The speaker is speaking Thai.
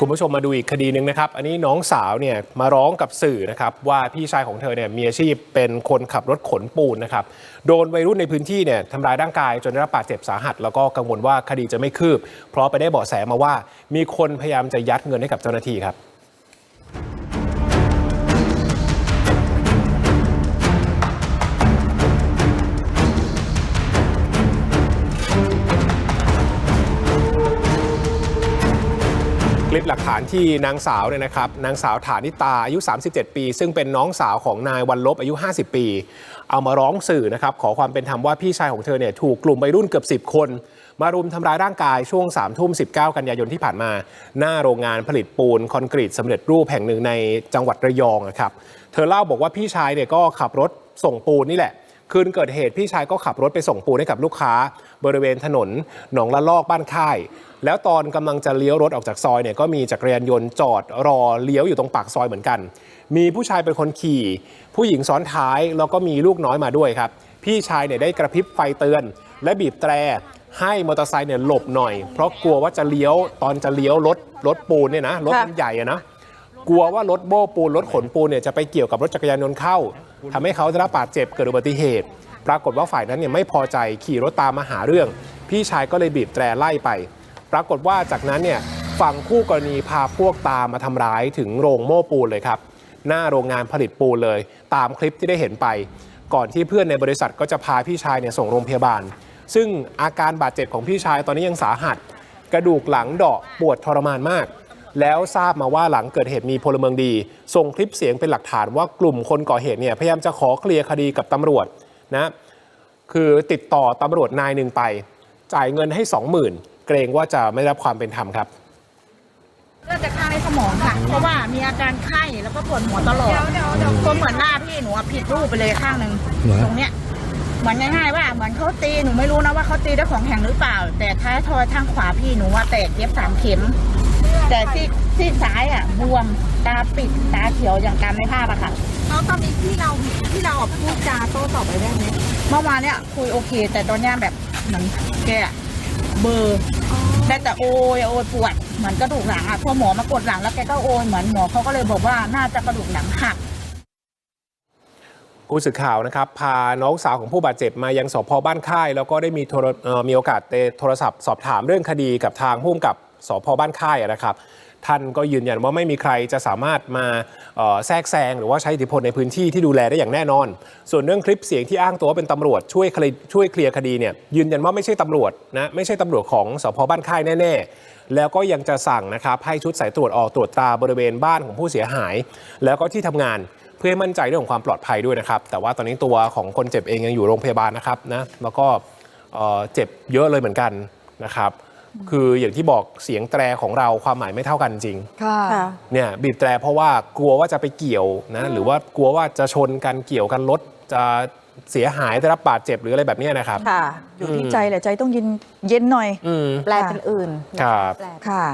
คุณผู้ชมมาดูอีกคดีหนึ่งนะครับ อันนี้น้องสาวเนี่ยมาร้องกับสื่อนะครับว่าพี่ชายของเธอเนี่ยมีอาชีพเป็นคนขับรถขนปูนนะครับ โดนวัยรุ่นในพื้นที่เนี่ยทำร้ายร่างกายจนได้รับบาดเจ็บสาหัส แล้วก็กังวลว่าคดีจะไม่คืบ เพราะไปได้เบาะแสมาว่ามีคนพยายามจะยัดเงินให้กับเจ้าหน้าที่ครับ ลิปหลักฐานที่นางสาวเนี่ยนะครับนางสาวฐานิตาอายุ 37 ปี ซึ่งเป็นน้องสาวของนายวันลบอายุ 50 ปี เอามาร้องสื่อนะครับขอความเป็นธรรมว่าพี่ชายของเธอเนี่ยถูกกลุ่มวัยรุ่นเกือบ 10 คน มารุมทำร้ายร่างกายช่วง3ทุ่ม 19 กันยายนที่ผ่านมา หน้าโรงงานผลิตปูนคอนกรีตสำเร็จรูปแห่งหนึ่งในจังหวัดระยองนะครับเธอเล่าบอกว่าพี่ชายเนี่ยก็ขับรถส่งปูนนี่แหละ คืนเกิดเหตุพี่ชายก็ขับรถไปส่งปูนให้กับลูกค้า บริเวณถนนหนองละลอกบ้านค่าย แล้วตอนกำลังจะเลี้ยวรถออกจากซอยเนี่ยก็มีจักรยานยนต์จอดรอเลี้ยวอยู่ตรงปากซอยเหมือนกัน มีผู้ชายเป็นคนขี่ ผู้หญิงซ้อนท้ายแล้วก็มีลูกน้อยมาด้วยครับ พี่ชายเนี่ยได้กระพริบไฟเตือน และบีบแตรให้มอเตอร์ไซค์เนี่ยหลบหน่อย เพราะกลัวว่าจะเลี้ยวตอนจะเลี้ยวรถรถปูนเนี่ยนะรถมันใหญ่อะนะ กลัวว่ารถโบ้ปูนรถขนปูนเนี่ยจะไปเกี่ยวกับรถจักรยานยนต์เข้าทำให้เขาได้รับบาดเจ็บเกิดอุบัติเหตุ ปรากฏว่าฝ่ายนั้นเนี่ยไม่พอใจขี่รถตามมาหาเรื่อง พี่ชายก็เลยบีบแตรไล่ไป ปรากฏว่าจากนั้นเนี่ยฝั่งคู่กรณีพาพวกตามมาทำร้ายถึงโรงโม่ปูนเลยครับ หน้าโรงงานผลิตปูนเลย ตามคลิปที่ได้เห็นไป ก่อนที่เพื่อนในบริษัทก็จะพาพี่ชายเนี่ยส่งโรงพยาบาล ซึ่งอาการบาดเจ็บของพี่ชายตอนนี้ยังสาหัส กระดูกหลังเดาะปวดทรมานมาก แล้วทราบมาว่าหลังเกิดเหตุมีพลเมืองดี ส่งคลิปเสียงเป็นหลักฐานว่ากลุ่มคนก่อเหตุเนี่ยพยายามจะขอเคลียร์คดีกับตำรวจนะคือติดต่อตำรวจนายหนึ่งไป จ่ายเงินให้ 20,000 เกรงว่าจะไม่ได้รับความเป็นธรรมครับเลือดจะข้างในสมองค่ะ เพราะว่ามีอาการไข้แล้วก็ปวดหัวตลอดก็เหมือนหน้าพี่หนูอะผิดรูปไปเลยข้างหนึ่งตรงเนี้ยเหมือนง่ายๆว่าเหมือนเขาตีหนูไม่รู้นะว่าเขาตีด้วยของแข็งหรือเปล่า แต่ท้ายทอยทางขวาพี่หนูว่าแตกเย็บสามเข็ม แต่ที่ที่ซ้ายอะบวมตาปิดตาเขียวอย่างตามในภาพอะค่ะ แล้วตอนนี้ที่เราที่เราอะพูดจาโต้ตอบไปได้ไหมเมื่อวานเนี้ยคุยโอเค แต่ตอนเนี้ยแบบเหมือนแกอะเบลอร์ได้แต่โอยโอยปวดเหมือนกระดูกหลังอะพอหมอมากดหลังแล้วแกก็โอยเหมือนหมอเขาก็เลยบอกว่าน่าจะกระดูกหลังหัก ผู้สื่อข่าวนะครับ พาน้องสาวของผู้บาดเจ็บมายังสพบ้านค่าย แล้วก็ได้มีโทรเอ่อมีโอกาสได้โทรศัพท์สอบถามเรื่องคดีกับทางผู้กำกับ สพบ้านค่ายนะครับ ท่านก็ยืนยันว่าไม่มีใครจะสามารถมาแทรกแซงหรือว่าใช้อิทธิพลในพื้นที่ที่ดูแลได้อย่างแน่นอน ส่วนเรื่องคลิปเสียงที่อ้างตัวว่าเป็นตำรวจช่วยเคลียร์ช่วยเคลียร์คดีเนี่ยยืนยันว่าไม่ใช่ตำรวจนะไม่ใช่ตำรวจของสพบ้านค่ายแน่ ๆ แล้วก็ยังจะสั่งนะครับให้ชุดสายตรวจออกตรวจตราบริเวณบ้านของผู้เสียหาย แล้วก็ที่ทำงานเพื่อให้มั่นใจเรื่องของความปลอดภัยด้วยนะครับ แต่ว่าตอนนี้ตัวของคนเจ็บเองยังอยู่โรงพยาบาลนะครับนะแล้วก็เจ็บเยอะเลยเหมือนกันนะครับ คืออย่างที่บอกเสียงแตรของเราความหมายไม่เท่ากันจริงค่ะเนี่ยบีบแตรเพราะว่ากลัวว่าจะไปเกี่ยวนะหรือว่ากลัวว่าจะชนกันเกี่ยวกันรถจะเสียหายได้รับบาดเจ็บหรืออะไรแบบเนี้ยนะครับค่ะอยู่ที่ใจแหละใจต้องเย็นเย็นหน่อยอืมแปลเป็นอื่นครับแปลค่ะ